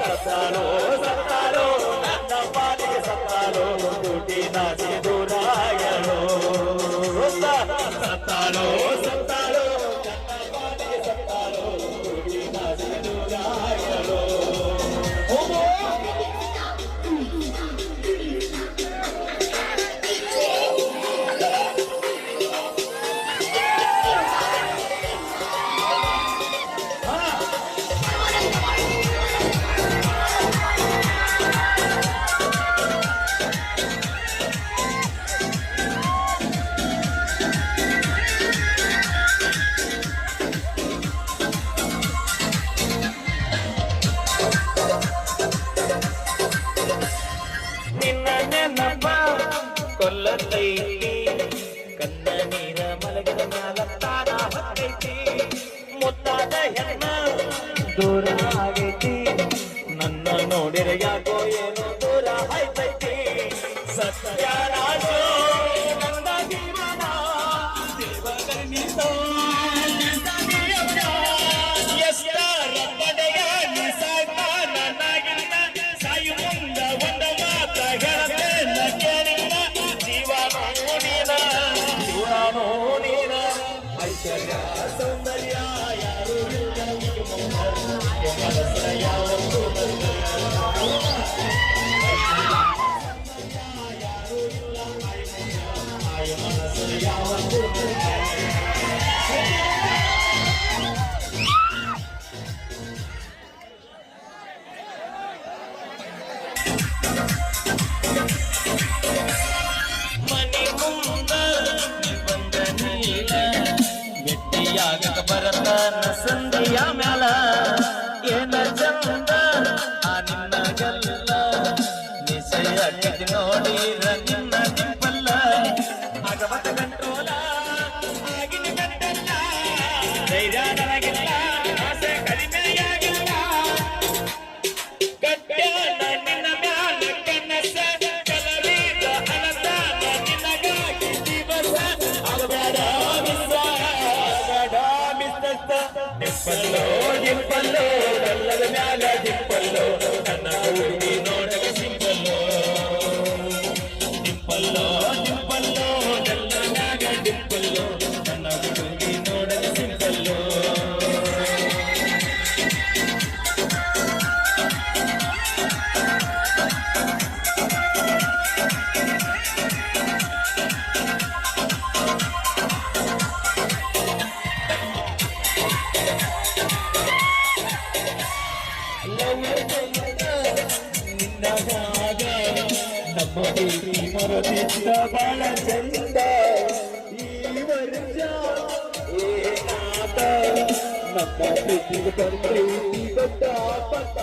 తరతాను ಸೌಂದರ್ಯ ಯಾರು ಪಲ್ಲೋ ನಿನ್ನ ನಿಂಪಲ್ಲ ಆಗಬತ ಕಂಟ್ರೋಲ ಆಗಿನ ಗಂಟಲ್ಲ ಮ್ಯಾಲ ಕನಸ ದಿವಸ ನನ್ನ Allah ನಮ್ಮ ಪ್ರೀತಿ ಮರದಿದ್ದ ಬಾಳ ಚಂದ ಈ ವರ್ಷ ಏನಾದ ನಮ್ಮ ಪ್ರೀತಿಗೆ ಬರ್ತೈತಿ ದೊಡ್ಡ ಪದ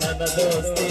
ನನ್ನ ದೋಸ್ತಿ